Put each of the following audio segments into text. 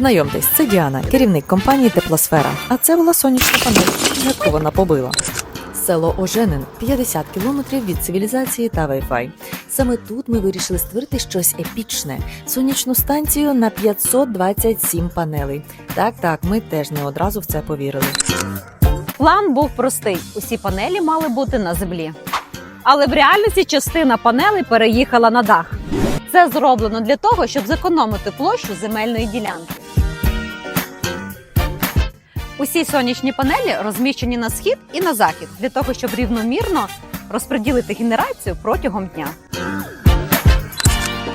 Знайомтесь, це Діана, керівник компанії Теплосфера. А це була сонячна панель, яку вона побила. Село Оженин 50 кілометрів від цивілізації та Wi-Fi. Саме тут ми вирішили створити щось епічне сонячну станцію на 527 панелей. Так, так, ми теж не одразу в це повірили. План був простий: усі панелі мали бути на землі. Але в реальності частина панелей переїхала на дах. Це зроблено для того, щоб зекономити площу земельної ділянки. Усі сонячні панелі розміщені на схід і на захід для того, щоб рівномірно розподілити генерацію протягом дня.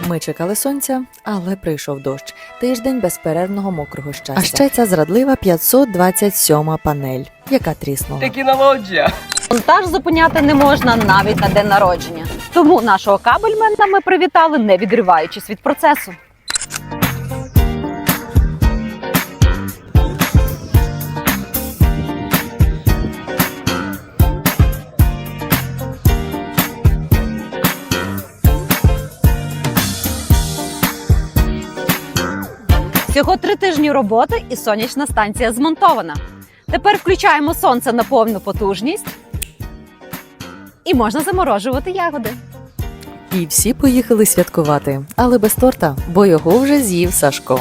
Ми чекали сонця, але прийшов дощ. Тиждень безперервного мокрого щастя. А ще ця зрадлива 527 панель, яка тріснула. Технологія. Монтаж зупиняти не можна навіть на день народження. Тому нашого кабельмена ми привітали, не відриваючись від процесу. Всього три тижні роботи і сонячна станція змонтована. Тепер включаємо сонце на повну потужність і можна заморожувати ягоди. І всі поїхали святкувати, але без торта, бо його вже з'їв Сашко.